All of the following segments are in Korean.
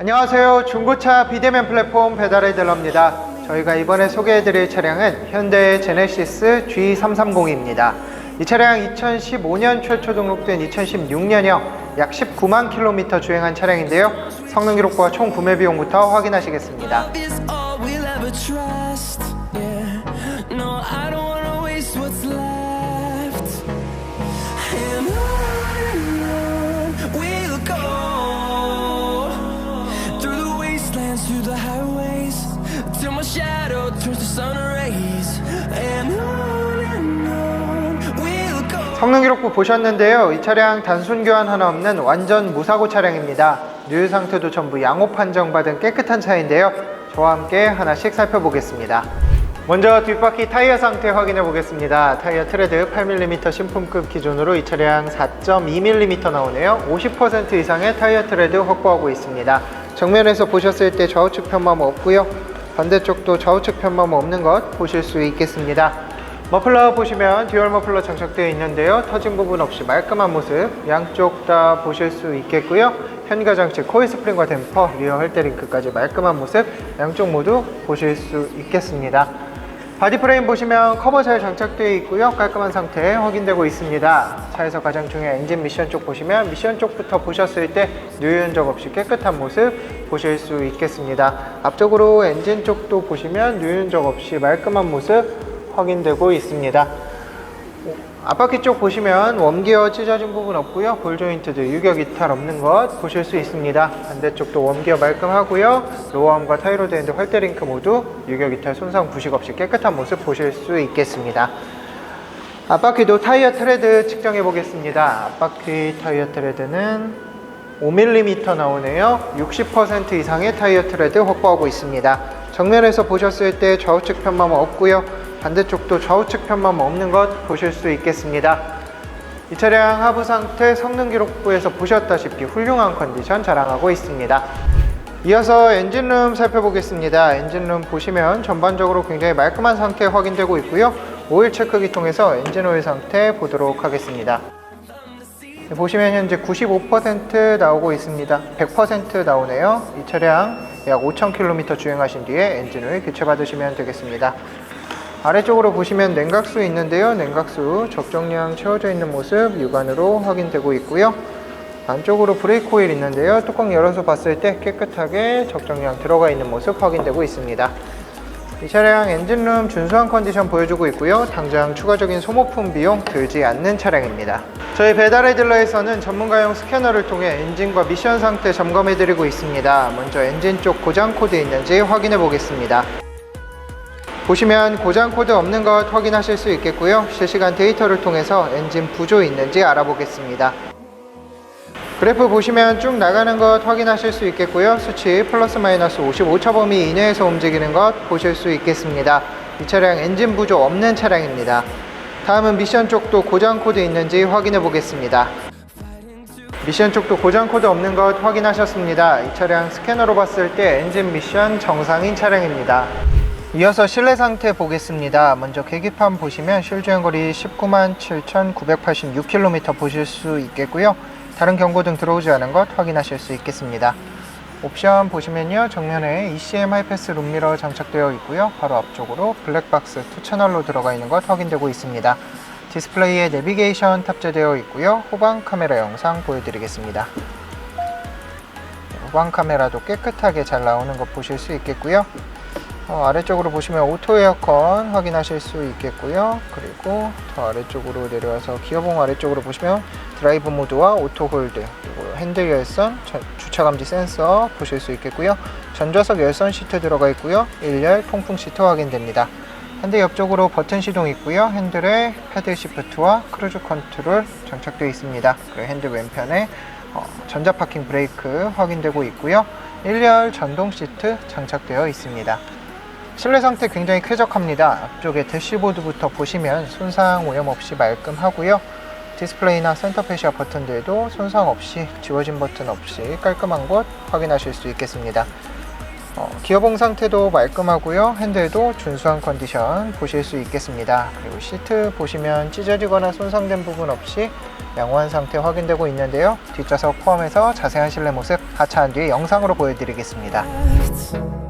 안녕하세요. 중고차 비대면 플랫폼 배달의 딜러입니다. 저희가 이번에 소개해드릴 차량은 현대 제네시스 G330입니다. 이 차량 2015년 최초 등록된 2016년형 약 19만 킬로미터 주행한 차량인데요. 성능 기록과 총 구매 비용부터 확인하시겠습니다. 성능 기록부 보셨는데요. 이 차량 단순 교환 하나 없는 완전 무사고 차량입니다. 누유 상태도 전부 양호 판정받은 깨끗한 차인데요. 저와 함께 하나씩 살펴보겠습니다. 먼저 뒷바퀴 타이어 상태 확인해 보겠습니다. 타이어 트레드 8mm 신품급 기준으로 이 차량 4.2mm 나오네요. 50% 이상의 타이어 트레드 확보하고 있습니다. 정면에서 보셨을 때 좌우측 편마모 없고요. 반대쪽도 좌우측 편마모 없는 것 보실 수 있겠습니다. 머플러 보시면 듀얼 머플러 장착되어 있는데요. 터진 부분 없이 말끔한 모습 양쪽 다 보실 수 있겠고요. 현가 장치 코일 스프링과 댐퍼, 리어 헐대 링크까지 말끔한 모습 양쪽 모두 보실 수 있겠습니다. 바디 프레임 보시면 커버 잘 장착되어 있고요. 깔끔한 상태 확인되고 있습니다. 차에서 가장 중요한 엔진 미션 쪽 보시면 미션 쪽부터 보셨을 때 누유 흔적 없이 깨끗한 모습 보실 수 있겠습니다. 앞쪽으로 엔진 쪽도 보시면 누유 흔적 없이 말끔한 모습 확인되고 있습니다. 앞바퀴 쪽 보시면 웜기어 찢어진 부분 없고요. 볼 조인트도 유격 이탈 없는 것 보실 수 있습니다. 반대쪽도 웜기어 말끔하고요. 로어암과 타이로드 핸드 활대링크 모두 유격 이탈 손상 부식 없이 깨끗한 모습 보실 수 있겠습니다. 앞바퀴도 타이어 트레드 측정해 보겠습니다. 앞바퀴 타이어 트레드는 5mm 나오네요. 60% 이상의 타이어 트레드 확보하고 있습니다. 정면에서 보셨을 때 좌우측 편마모 없고요. 반대쪽도 좌우측 편마모 없는 것 보실 수 있겠습니다. 이 차량 하부 상태 성능 기록부에서 보셨다시피 훌륭한 컨디션 자랑하고 있습니다. 이어서 엔진룸 살펴보겠습니다. 엔진룸 보시면 전반적으로 굉장히 말끔한 상태 확인되고 있고요. 오일 체크기 통해서 엔진 오일 상태 보도록 하겠습니다. 네, 보시면 현재 95% 나오고 있습니다. 100% 나오네요. 이 차량 약 5,000km 주행하신 뒤에 엔진을 교체 받으시면 되겠습니다. 아래쪽으로 보시면 냉각수 있는데요. 냉각수 적정량 채워져 있는 모습 육안으로 확인되고 있고요. 안쪽으로 브레이크 오일 있는데요. 뚜껑 열어서 봤을 때 깨끗하게 적정량 들어가 있는 모습 확인되고 있습니다. 이 차량 엔진룸 준수한 컨디션 보여주고 있고요. 당장 추가적인 소모품 비용 들지 않는 차량입니다. 저희 배달의 딜러에서는 전문가용 스캐너를 통해 엔진과 미션 상태 점검해 드리고 있습니다. 먼저 엔진 쪽 고장 코드 있는지 확인해 보겠습니다. 보시면 고장 코드 없는 것 확인하실 수 있겠고요. 실시간 데이터를 통해서 엔진 부조 있는지 알아보겠습니다. 그래프 보시면 쭉 나가는 것 확인하실 수 있겠고요. 수치 플러스 마이너스 55차 범위 이내에서 움직이는 것 보실 수 있겠습니다. 이 차량 엔진 부조 없는 차량입니다. 다음은 미션 쪽도 고장 코드 있는지 확인해 보겠습니다. 미션 쪽도 고장 코드 없는 것 확인하셨습니다. 이 차량 스캐너로 봤을 때 엔진 미션 정상인 차량입니다. 이어서 실내 상태 보겠습니다. 먼저 계기판 보시면 실주행거리 19만 7,986km 보실 수 있겠고요. 다른 경고등 들어오지 않은 것 확인하실 수 있겠습니다. 옵션 보시면요. 정면에 ECM 하이패스 룸미러 장착되어 있고요. 바로 앞쪽으로 블랙박스 2채널로 들어가 있는 것 확인되고 있습니다. 디스플레이에 내비게이션 탑재되어 있고요. 후방 카메라 영상 보여드리겠습니다. 후방 카메라도 깨끗하게 잘 나오는 것 보실 수 있겠고요. 어, 아래쪽으로 보시면 오토 에어컨 확인하실 수 있겠고요. 그리고 더 아래쪽으로 내려와서 기어봉 아래쪽으로 보시면 드라이브 모드와 오토 홀드, 그리고 핸들 열선, 저- 주차 감지 센서 보실 수 있겠고요. 전좌석 열선 시트 들어가 있고요. 1열 통풍 시트 확인됩니다. 핸들 옆쪽으로 버튼 시동 있고요. 핸들에 패드 시프트와 크루즈 컨트롤 장착되어 있습니다. 그리고 핸들 왼편에 어, 전자 파킹 브레이크 확인되고 있고요. 1열 전동 시트 장착되어 있습니다. 실내 상태 굉장히 쾌적합니다. 앞쪽에 대시보드부터 보시면 손상 오염 없이 말끔하고요. 디스플레이나 센터페시아 버튼들도 손상 없이 지워진 버튼 없이 깔끔한 것 확인하실 수 있겠습니다. 어, 기어봉 상태도 말끔하고요. 핸들도 준수한 컨디션 보실 수 있겠습니다. 그리고 시트 보시면 찢어지거나 손상된 부분 없이 양호한 상태 확인되고 있는데요. 뒷좌석 포함해서 자세한 실내 모습 하차한 뒤에 영상으로 보여드리겠습니다.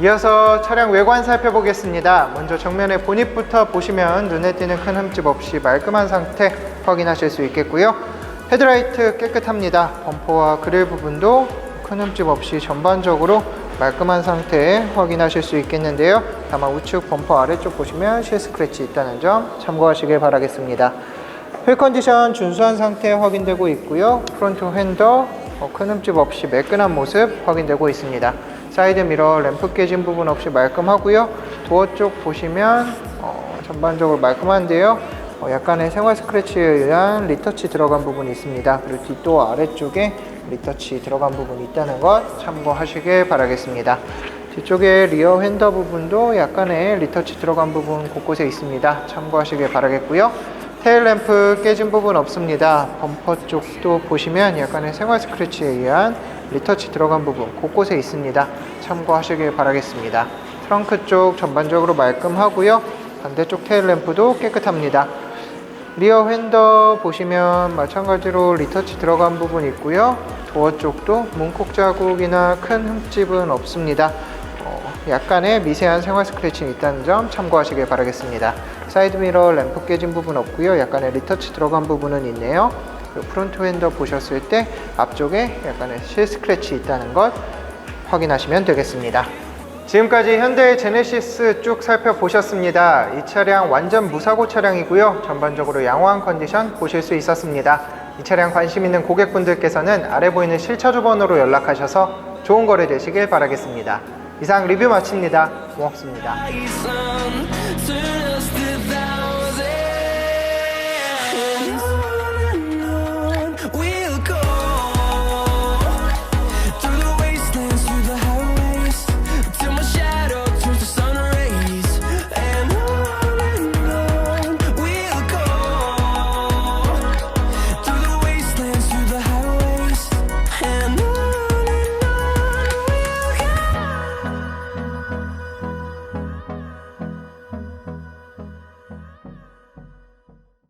이어서 차량 외관 살펴보겠습니다. 먼저 정면의 보닛부터 보시면 눈에 띄는 큰 흠집 없이 말끔한 상태 확인하실 수 있겠고요. 헤드라이트 깨끗합니다. 범퍼와 그릴 부분도 큰 흠집 없이 전반적으로 말끔한 상태 확인하실 수 있겠는데요. 다만 우측 범퍼 아래쪽 보시면 실 스크래치 있다는 점 참고하시길 바라겠습니다. 휠 컨디션 준수한 상태 확인되고 있고요. 프론트 핸더 어, 큰 흠집 없이 매끈한 모습 확인되고 있습니다. 사이드 미러 램프 깨진 부분 없이 말끔하고요. 도어 쪽 보시면 어, 전반적으로 말끔한데요. 어, 약간의 생활 스크래치에 의한 리터치 들어간 부분이 있습니다. 그리고 뒷도어 아래쪽에 리터치 들어간 부분이 있다는 것 참고하시길 바라겠습니다. 뒤쪽에 리어 핸더 부분도 약간의 리터치 들어간 부분 곳곳에 있습니다. 참고하시길 바라겠고요. 테일 램프 깨진 부분 없습니다. 범퍼 쪽도 보시면 약간의 생활 스크래치에 의한 리터치 들어간 부분 곳곳에 있습니다. 참고하시길 바라겠습니다. 트렁크 쪽 전반적으로 말끔하고요. 반대쪽 테일 램프도 깨끗합니다. 리어 핸더 보시면 마찬가지로 리터치 들어간 부분 있고요. 도어 쪽도 문콕 자국이나 큰 흠집은 없습니다. 어, 약간의 미세한 생활 스크래칭이 있다는 점 참고하시길 바라겠습니다. 사이드 미러 램프 깨진 부분 없고요. 약간의 리터치 들어간 부분은 있네요. 그리고 프론트 핸더 보셨을 때 앞쪽에 약간의 실 스크래치 있다는 것 확인하시면 되겠습니다. 지금까지 현대 제네시스 쭉 살펴보셨습니다. 이 차량 완전 무사고 차량이고요. 전반적으로 양호한 컨디션 보실 수 있었습니다. 이 차량 관심 있는 고객분들께서는 아래 보이는 실차주 번호로 연락하셔서 좋은 거래 되시길 바라겠습니다. 이상 리뷰 마칩니다. 고맙습니다.